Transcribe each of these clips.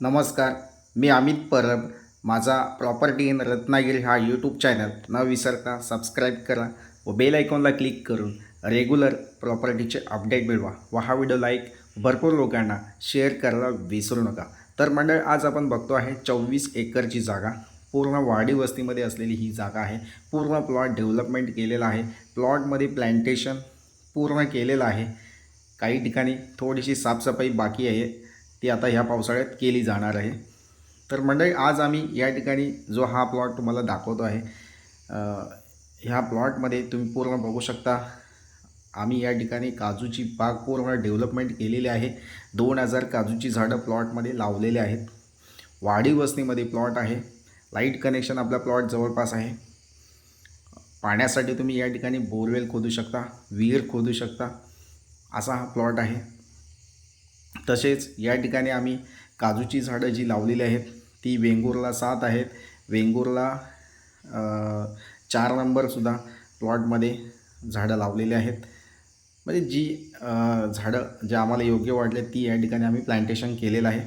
नमस्कार मी अमित परब. माझा property in Ratnagiri हा यूट्यूब चॅनल न विसरता सबस्क्राईब करा व बेल आयकॉनला क्लिक करून रेग्युलर प्रॉपर्टीचे अपडेट मिळवा व हा व्हिडिओ लाईक भरपूर लोकांना शेअर करायला विसरू नका. तर मंडळ आज आपण बघतो आहे चोवीस एकरची जागा. पूर्ण वाडी वस्तीमध्ये असलेली ही जागा आहे. पूर्ण प्लॉट डेव्हलपमेंट केलेला आहे. प्लॉटमध्ये प्लॅन्टेशन पूर्ण केलेलं आहे. काही ठिकाणी थोडीशी साफसफाई बाकी आहे. ती आता ह्या पावसाळ्यात केली जाणार आहे. तर मंडळी आज आम्ही या ठिकाणी जो हा प्लॉट तुम्हाला दाखवतो आहे ह्या प्लॉटमध्ये तुम्ही पूर्ण बघू शकता. आम्ही या ठिकाणी काजूची बाग पूर्ण डेव्हलपमेंट केलेली आहे. दोन हजार काजूची झाडं प्लॉटमध्ये लावलेले आहेत. वाढीव वस्तीमध्ये प्लॉट आहे. लाइट कनेक्शन आपला प्लॉट जवळपास आहे. पाण्यासाठी तुम्ही या ठिकाणी बोरवेल खोदू शकता विहीर खोदू शकता. असा हा प्लॉट आहे. तसेच या ठिकाणी आम्ही काजूची झाडं जी लावलेली आहेत ती वेंगुर्ला सात आहेत. वेंगुर्ला चार नंबरसुद्धा प्लॉटमध्ये झाडं लावलेली आहेत. म्हणजे जी झाडं जे आम्हाला योग्य वाटले ती या ठिकाणी आम्ही प्लांटेशन केलेलं आहे.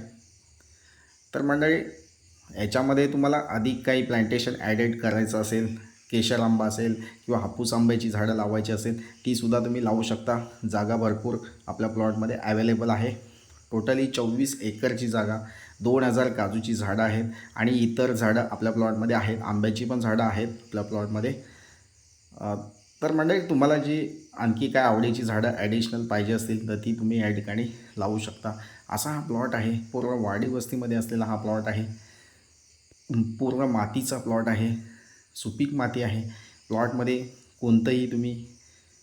तर मंडळी याच्यामध्ये तुम्हाला अधिक काही प्लांटेशन ॲडेड करायचं असेल केशर आंबा असेल किंवा हापूस आंब्याची झाडं लावायची असेल तीसुद्धा तुम्ही लावू शकता. जागा भरपूर आपल्या प्लॉटमध्ये अवेलेबल आहे. टोटली चोवीस एकरची जागा दोन हजार काजूची झाडं आहेत आणि इतर झाडं आपल्या प्लॉटमध्ये आहेत. आंब्याची पण झाडं आहेत आपल्या प्लॉटमध्ये. तर मंडळी तुम्हाला जी आणखी काय आवडीची झाडं ॲडिशनल पाहिजे असतील तर ती तुम्ही या ठिकाणी लावू शकता. असा हा प्लॉट आहे. पूर्ण वाडी वस्तीमध्ये असलेला हा प्लॉट आहे. पूर्ण मातीचा प्लॉट आहे. सुपीक माती आहे. प्लॉटमध्ये कोणतंही तुम्ही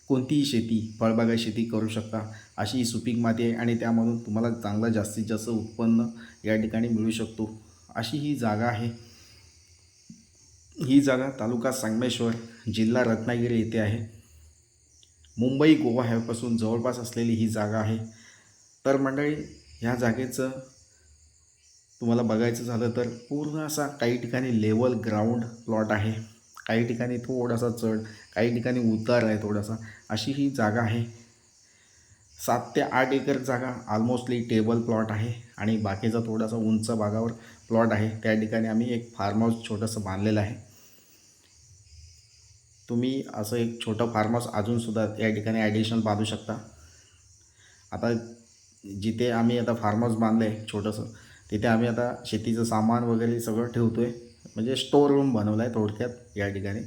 कोणतीही शेती फळबागा शेती करू शकता. अशी ही सुपीक माती आहे आणि त्यामधून तुम्हाला चांगलं जास्तीत जास्त उत्पन्न या ठिकाणी मिळू शकतो. अशी ही जागा आहे. ही जागा तालुका संगमेश्वर जिल्हा रत्नागिरी येथे आहे. मुंबई गोवा ह्यापासून जवळपास असलेली ही जागा आहे. तर मंडळी ह्या जागेचं तुम्हाला बघायचं झालं तर पूर्ण असा काही ठिकाणी लेवल ग्राउंड प्लॉट आहे. काही ठिकाणी थोडासा चढ काही ठिकाणी उतार आहे थोडासा. अशी ही जागा आहे. सात ते आठ एकर जागा ऑलमोस्टली टेबल प्लॉट आहे आणि बाकीचा थोडासा उंच भागावर प्लॉट आहे. त्या ठिकाणी आम्ही एक फार्म हाऊस छोटंसं बांधलेलं आहे. तुम्ही असं एक छोटं फार्म हाऊस अजूनसुद्धा या ठिकाणी ॲडिशनल बांधू शकता. आता जिथे आम्ही आता फार्म हाऊस बांधलं आहे छोटंसं तिथे आम्ही आता शेतीचं सामान वगैरे सगळं ठेवतो आहे म्हणजे स्टोअर रूम बनवला आहे थोडक्यात या ठिकाणी.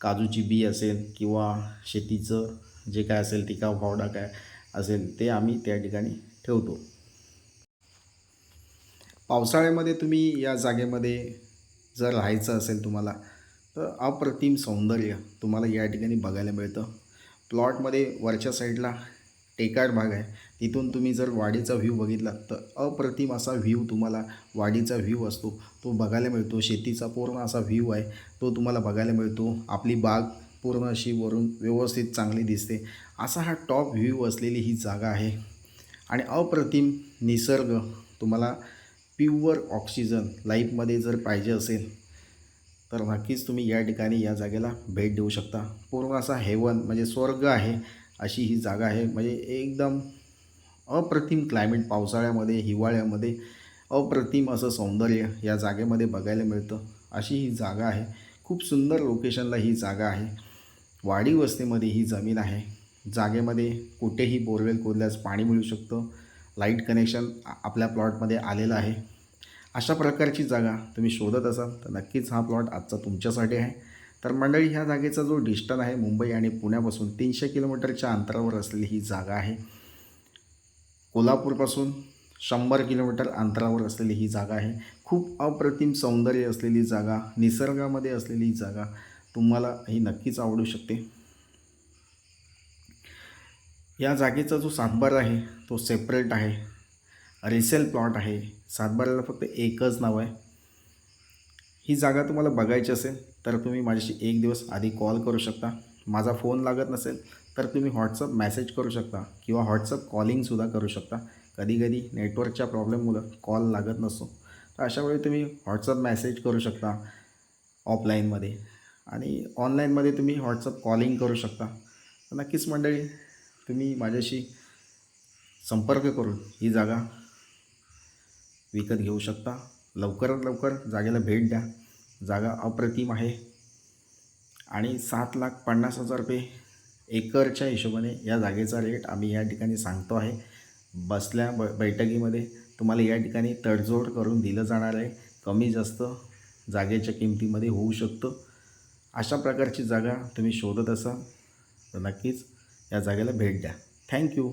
काजूची बी असेल किंवा शेतीचं जे काय असेल टिकाव फावडा काय असेल ते आम्ही त्या ठिकाणी ठेवतो. पावसाळ्यामध्ये तुम्ही या जागेमध्ये जर राहायचं असेल तुम्हाला तर अप्रतिम सौंदर्य तुम्हाला या ठिकाणी बघायला मिळतं. प्लॉटमध्ये वरच्या साईडला टेकाड भाग आहे. तिथून तुम्ही जर वाडीचा व्ह्यू बघितला तर अप्रतिम असा व्ह्यू तुम्हाला वाडीचा व्ह्यू असतो. तो बघायला मिळतो. शेतीचा पूर्ण असा व्ह्यू आहे. तो तुम्हाला बघायला मिळतो. आपली बाग पूर्ण अशी वरून व्यवस्थित चांगली दिसते. असा हा टॉप व्ह्यू असलेली ही जागा आहे. आणि अप्रतिम निसर्ग तुम्हाला प्युअर ऑक्सिजन लाईफमध्ये जर पाहिजे असेल तर नक्कीच तुम्ही या ठिकाणी या जागेला भेट देऊ शकता. पूर्ण असा हेवन म्हणजे स्वर्ग आहे. अशी ही जागा आहे. म्हणजे एकदम अप्रतिम क्लायमेट पावसाळ्यामध्ये हिवाळ्यामध्ये अप्रतिम असं सौंदर्य या जागेमध्ये बघायला मिळतं. अशी ही जागा आहे. खूप सुंदर लोकेशनला ही जागा आहे. वाडी वस्तीमध्ये ही जमीन आहे. जागेमध्ये कुठेही बोरवेल खोदल्यास पाणी मिळू शकतं. लाइट कनेक्शन आपल्या प्लॉटमध्ये आलेलं आहे. अशा प्रकारची जागा तुम्ही शोधत असाल तर नक्कीच हा प्लॉट आजचा तुमच्यासाठी आहे. तर मंडळी ह्या जागेचा जो डिस्टन्स आहे मुंबई आणि पुण्यापासून तीनशे किलोमीटरच्या अंतरावर असलेली ही जागा आहे. कोल्हापूरपासून शंभर किलोमीटर अंतरावर असलेली ही जागा आहे. खूप अप्रतिम सौंदर्य असलेली जागा निसर्गामध्ये असलेली जागा तुम्हाला ही नक्कीच आवडू शकते. या जागेचा जो सातबार आहे तो सेपरेट आहे. रिसेल प्लॉट आहे. सातबाराला फक्त एकच नाव आहे. ही जागा तुम्हाला बघायची असेल तर तुम्ही माझ्याशी एक दिवस आधी कॉल करू शकता. माझा फोन लागत नसेल तर तुम्ही व्हॉट्सअप मेसेज करू शकता किंवा व्हॉट्सअप कॉलिंगसुद्धा करू शकता. कधी कधी नेटवर्कच्या प्रॉब्लेममुळं कॉल लागत नसतो. तर अशावेळी तुम्ही व्हॉट्सअप मेसेज करू शकता ऑफलाईनमध्ये आणि ऑनलाईनमध्ये तुम्ही व्हॉट्सअप कॉलिंग करू शकता. तर नक्कीच मंडळी तुम्ही माझ्याशी संपर्क करून ही जागा विकत घेऊ शकता. लवकरात लवकर जागेला भेट द्या. जागा अप्रतिम आहे. आणि सात लाख पन्नास हजार रुपये एकरच्या हिशोबाने या जागेचा रेट आम्ही या ठिकाणी सांगतो आहे. बसल्या ब बैठकीमध्ये तुम्हाला या ठिकाणी तडजोड करून दिलं जाणार आहे. कमी जास्त जागेच्या किमतीमध्ये होऊ शकतं. अशा प्रकारची जागा तुम्ही शोधत असाल तर नक्कीच या जागेला भेट द्या. थँक्यू